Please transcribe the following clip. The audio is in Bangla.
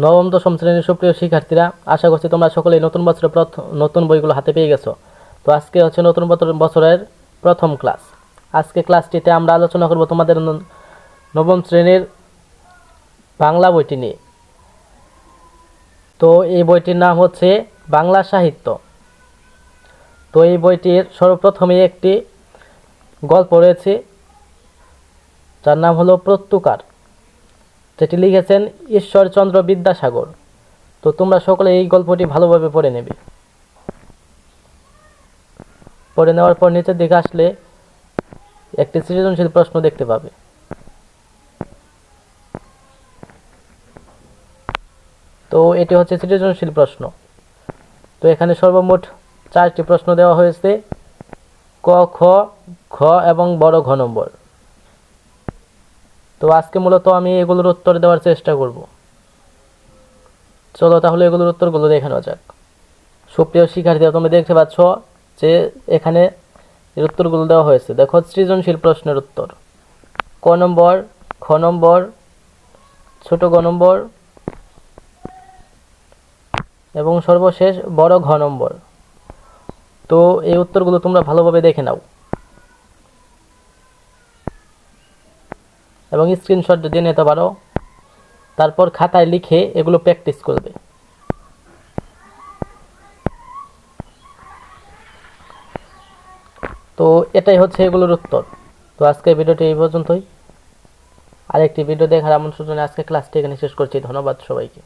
নবম, দশম শ্রেণির সুপ্রিয় শিক্ষার্থীরা, আশা করছি তোমরা সকলেই নতুন বছরের নতুন বইগুলো হাতে পেয়ে গেছো। তো আজকে হচ্ছে নতুন বছর- বছরের প্রথম ক্লাস। আজকে ক্লাসটিতে আমরা আলোচনা করব তোমাদের নবম শ্রেণির বাংলা বইটি নিয়ে। তো এই বইটির নাম হচ্ছে বাংলা সাহিত্য। তো এই বইটির সর্বপ্রথমে একটি গল্প রয়েছে, যার নাম হলো প্রত্যুকার। যেটি লিখেছেন ঈশ্বরচন্দ্র বিদ্যাসাগর। তো তোমরা সকলে এই গল্পটি ভালোভাবে পড়ে নেবে। পড়ে নেওয়ার পর নিচের দিকে আসলে একটি সৃজনশীল প্রশ্ন দেখতে পাবে। তো এটি হচ্ছে সৃজনশীল প্রশ্ন। তো এখানে সর্বমোট চারটি প্রশ্ন দেওয়া হয়েছে। ক, খ খ এবং বড় ঘ নম্বর। তো আজকে মূলত আমি এগুলোর উত্তর দেওয়ার চেষ্টা করব। চলো তাহলে এগুলোর উত্তরগুলো দেখে নেওয়া যাক। সুপ্রিয় শিক্ষার্থীরা তুমি দেখতে পাচ্ছ যে এখানে এর উত্তরগুলো দেওয়া হয়েছে। দেখো, সৃজনশীল প্রশ্নের উত্তর। ক নম্বর, খ নম্বর, ছোট গ নম্বর এবং সর্বশেষ বড় ঘ নম্বর। তো এই উত্তরগুলো তোমরা ভালোভাবে দেখে নাও। এবং স্ক্রিনশট দিয়ে নিতে পারো। তারপর খাতায় লিখে এগুলো প্র্যাকটিস করবে। তো এটাই হচ্ছে এগুলোর উত্তর। তো আজকের ভিডিওটি এই পর্যন্তই। আরেকটি ভিডিও দেখার আমন্ত্রণ আজকে ক্লাসটি এখানে শেষ করছি। ধন্যবাদ সবাইকে।